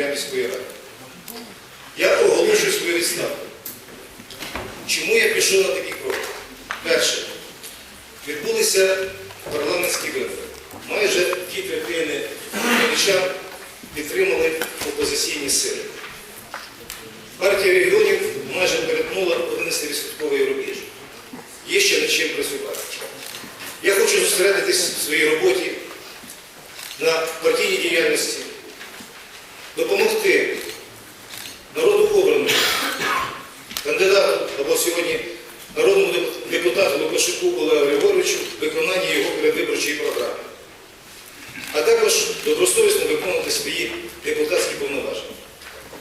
секретаря міської ради. Я оголошую свою відставку. Чому я пішов на такий крок? Перше, відбулися парламентські вибори. Майже дві третини хмельничан підтримали опозиційні сили. Партія регіонів майже перетнула 11% рубіж. Є ще над чим працювати. Я хочу зосередитись в своїй роботі на партійній діяльності, народному депутату Лукашуку Олегу Григоровичу в виконанні його передвиборчої програми, а також добросовісно виконувати свої депутатські повноваження.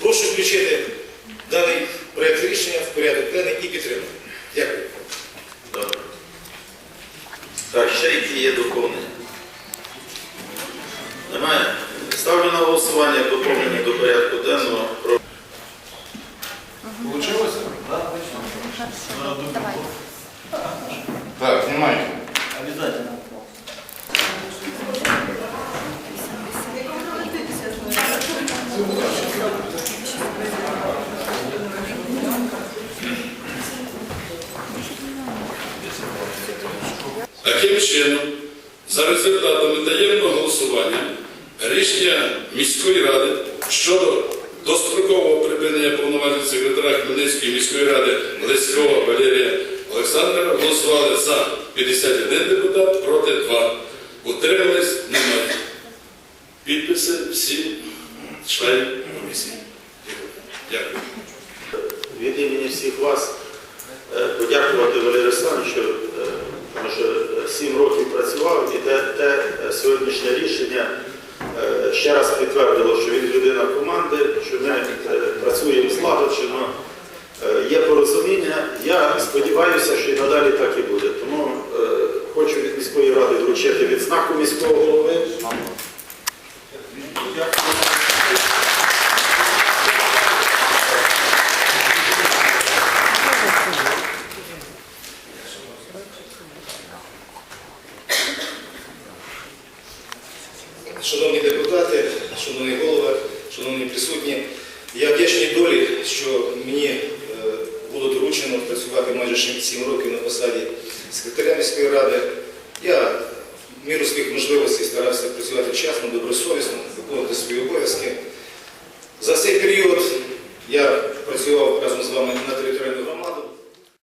Прошу включити даний проєкт рішення в порядок денний і підтримати. Дякую. Добре. Так, ще які є доповнення? Немає? Ставлю на голосування доповнення до порядку денного. Получилось? Давай. Так, внимание. Обязательно. Таким чином, за результатами таємного голосування, рішення міської ради щодо дострокового припинення повноважень секретаря Хмельницької міської ради Леського Валерія Олександра голосували за 51 депутат проти 2. Утримались немає. Підписи всі членів комісії. Дякую. Від імені всіх вас е, подякувати Валерію Олександровичу, е, тому що е, сім років працював і те, те сьогоднішнє рішення ще раз підтвердило, що він людина команди, що ми працюємо злагоджено, є порозуміння. Я сподіваюся, що і надалі так і буде. Тому е, хочу від міської ради вручити відзнаку міського голови. Шановні депутати, шановний голова, шановні присутні, я вдячний долі, що мені е, було доручено працювати майже 7 років на посаді секретаря міської ради. Я в міру своїх можливостей старався працювати вчасно, добросовісно, виконувати свої обов'язки. За цей період я працював разом з вами на територіальну громаду.